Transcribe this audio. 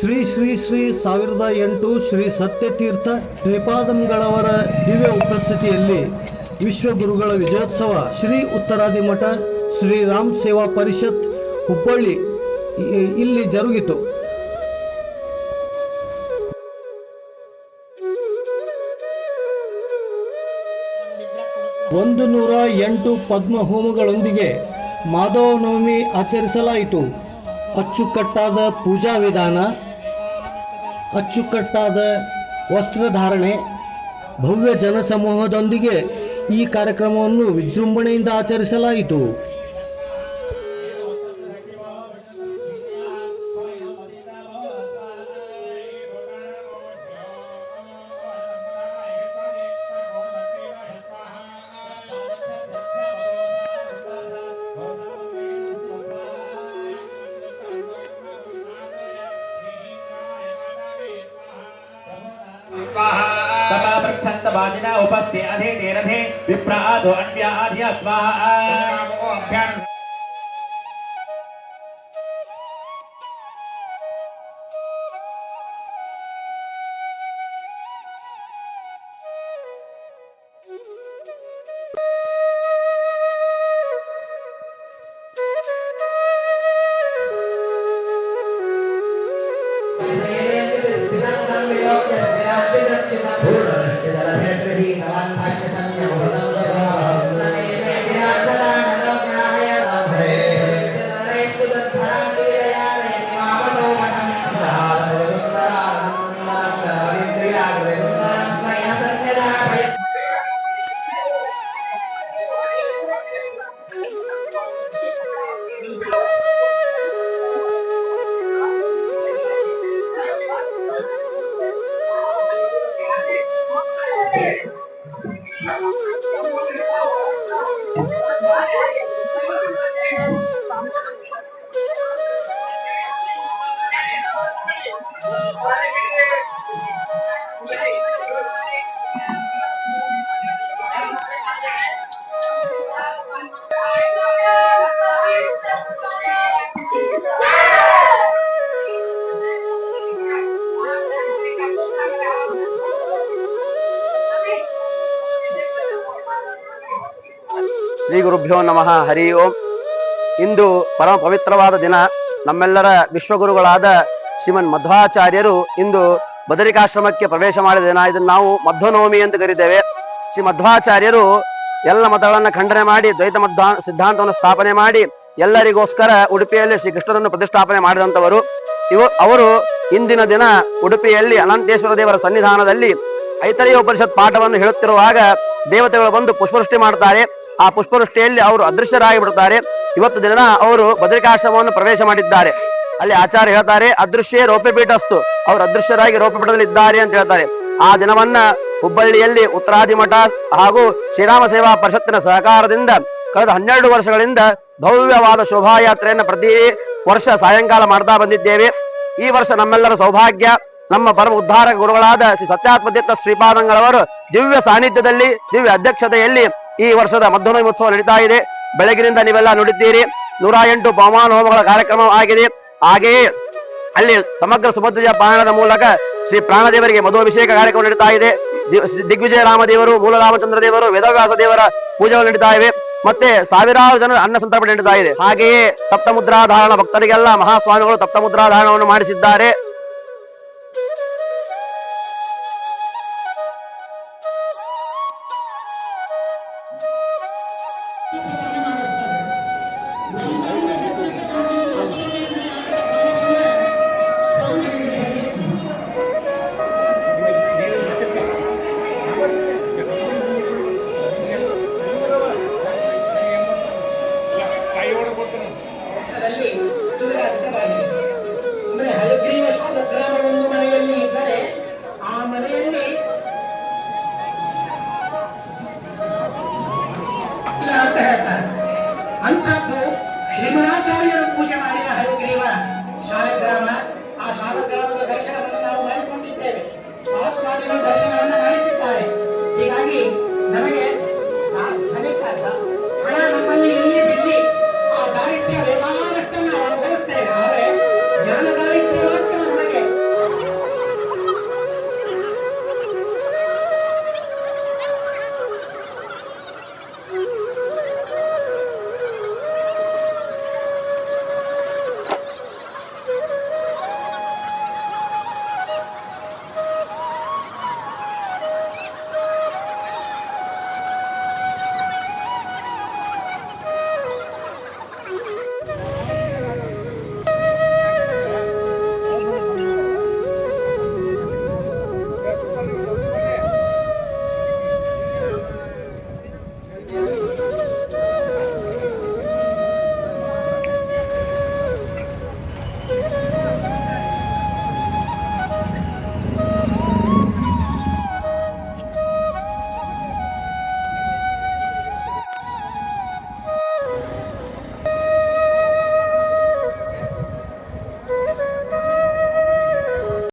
ಶ್ರೀ ಶ್ರೀ ಶ್ರೀ ಸಾವಿರದ ಎಂಟು ಶ್ರೀ ಸತ್ಯತೀರ್ಥ ಶ್ರೀಪಾದಂಗಳವರ ದಿವ್ಯ ಉಪಸ್ಥಿತಿಯಲ್ಲಿ ವಿಶ್ವಗುರುಗಳ ವಿಜಯೋತ್ಸವ ಶ್ರೀ ಉತ್ತರಾದಿ ಮಠ ಶ್ರೀ ಶ್ರೀರಾಮ್ ಸೇವಾ ಪರಿಷತ್ ಹುಬ್ಬಳ್ಳಿ ಇಲ್ಲಿ ಜರುಗಿತು. ಒಂದು ನೂರ ಎಂಟು ಪದ್ಮ ಹೋಮಗಳೊಂದಿಗೆ ಮಾಧವ ನವಮಿ ಆಚರಿಸಲಾಯಿತು. ಅಚ್ಚುಕಟ್ಟಾದ ಪೂಜಾ ವಿಧಾನ ಅಚ್ಚುಕಟ್ಟಾದ ವಸ್ತ್ರಧಾರಣೆ ಭವ್ಯ ಜನಸಮೂಹದೊಂದಿಗೆ ಈ ಕಾರ್ಯಕ್ರಮವನ್ನು ವಿಜೃಂಭಣೆಯಿಂದ ಆಚರಿಸಲಾಯಿತು. वादिना उपस्थे अधे तेरधे विप्रा आधो स्वाहा What? ಶ್ರೀ ಗುರುಭ್ಯೋ ನಮಃ. ಹರಿ ಓಂ. ಇಂದು ಪರಮ ಪವಿತ್ರವಾದ ದಿನ. ನಮ್ಮೆಲ್ಲರ ವಿಶ್ವಗುರುಗಳಾದ ಶ್ರೀಮನ್ ಮಧ್ವಾಚಾರ್ಯರು ಇಂದು ಬದರಿಕಾಶ್ರಮಕ್ಕೆ ಪ್ರವೇಶ ಮಾಡಿದ ದಿನ. ಇದನ್ನು ನಾವು ಮಧ್ವನವಮಿ ಎಂದು ಕರಿತೇವೆ. ಶ್ರೀ ಮಧ್ವಾಚಾರ್ಯರು ಎಲ್ಲ ಮತಗಳನ್ನು ಖಂಡನೆ ಮಾಡಿ, ದ್ವೈತ ಮಧ್ವ, ಸಿದ್ಧಾಂತವನ್ನು ಸ್ಥಾಪನೆ ಮಾಡಿ, ಎಲ್ಲರಿಗೋಸ್ಕರ ಉಡುಪಿಯಲ್ಲಿ ಶ್ರೀ ಕೃಷ್ಣರನ್ನು ಪ್ರತಿಷ್ಠಾಪನೆ ಮಾಡಿದಂಥವರು. ಇವ, ಅವರು ಇಂದಿನ ದಿನ ಉಡುಪಿಯಲ್ಲಿ ಅನಂತೇಶ್ವರ ದೇವರ ಸನ್ನಿಧಾನದಲ್ಲಿ ಐತರೇಯ ಉಪನಿಷತ್ ಪಾಠವನ್ನು ಹೇಳುತ್ತಿರುವಾಗ ದೇವತೆಗಳು ಬಂದು ಪುಷ್ಪವೃಷ್ಟಿ ಮಾಡ್ತಾರೆ ಆ ಪುಷ್ಪವೃಷ್ಟಿಯಲ್ಲಿ ಅವರು ಅದೃಶ್ಯರಾಗಿ ಬಿಡುತ್ತಾರೆ ಇವತ್ತು ದಿನ ಅವರು ಬದರಿಕಾಶ್ರಮವನ್ನು ಪ್ರವೇಶ ಮಾಡಿದ್ದಾರೆ. ಅಲ್ಲಿ ಆಚಾರ್ಯ ಹೇಳ್ತಾರೆ, ಅದೃಶ್ಯ ರೋಪಪೀಠಸ್ತು ಅವರು ಅದೃಶ್ಯರಾಗಿ ರೋಪಪೀಠದಲ್ಲಿ ಅಂತ ಹೇಳ್ತಾರೆ. ಆ ದಿನವನ್ನ ಹುಬ್ಬಳ್ಳಿಯಲ್ಲಿ ಉತ್ತರಾದಿಮಠ ಹಾಗೂ ಶ್ರೀರಾಮ ಸೇವಾ ಪರಿಷತ್ತಿನ ಸಹಕಾರದಿಂದ ಕಳೆದ ಹನ್ನೆರಡು ವರ್ಷಗಳಿಂದ ಭವ್ಯವಾದ ಶೋಭಾಯಾತ್ರೆಯನ್ನು ಪ್ರತಿ ವರ್ಷ ಸಾಯಂಕಾಲ ಮಾಡ್ತಾ ಬಂದಿದ್ದೇವೆ. ಈ ವರ್ಷ ನಮ್ಮೆಲ್ಲರ ಸೌಭಾಗ್ಯ, ನಮ್ಮ ಪರಮ ಉದ್ಧಾರ ಗುರುಗಳಾದ ಶ್ರೀ ಸತ್ಯಾತ್ಮತೀರ್ಥ ಶ್ರೀಪಾದಂಗಳವರು ದಿವ್ಯ ಸಾನ್ನಿಧ್ಯದಲ್ಲಿ, ದಿವ್ಯ ಅಧ್ಯಕ್ಷತೆಯಲ್ಲಿ ಈ ವರ್ಷದ ಮಧ್ಯಾಹ್ನ ಉತ್ಸವ ನಡೀತಾ ಇದೆ. ಬೆಳಗಿನಿಂದ ನೀವೆಲ್ಲ ನೋಡಿದ್ದೀರಿ. ನೂರ ಎಂಟು ಪವಮಾನ ಹೋಮಗಳ ಕಾರ್ಯಕ್ರಮ ಆಗಿದೆ. ಹಾಗೆಯೇ ಅಲ್ಲಿ ಸಮಗ್ರ ಸುಭದ್ರಜ ಪಾಯಣದ ಮೂಲಕ ಶ್ರೀ ಪ್ರಾಣದೇವರಿಗೆ ಮಧುಭಿಷೇಕ ಕಾರ್ಯಕ್ರಮ ನಡೀತಾ ಇದೆ. ದಿಗ್ವಿಜಯ ರಾಮದೇವರು ಮೂಲ ರಾಮಚಂದ್ರ ದೇವರು, ವೇದವ್ಯಾಸ ದೇವರ ಪೂಜೆಗಳು ನಡೀತಾ ಇವೆ. ಮತ್ತೆ ಸಾವಿರಾರು ಜನ ಅನ್ನ ಸಂತರ್ಪಣೆ ನಡೀತಾ ಇದೆ. ಹಾಗೆಯೇ ತಪ್ತಮುದ್ರಾಧಾರಣ ಭಕ್ತರಿಗೆಲ್ಲ ಮಹಾಸ್ವಾಮಿಗಳು ತಪ್ತಮುದ್ರಾಧಾರಣವನ್ನು ಮಾಡಿಸಿದ್ದಾರೆ. you.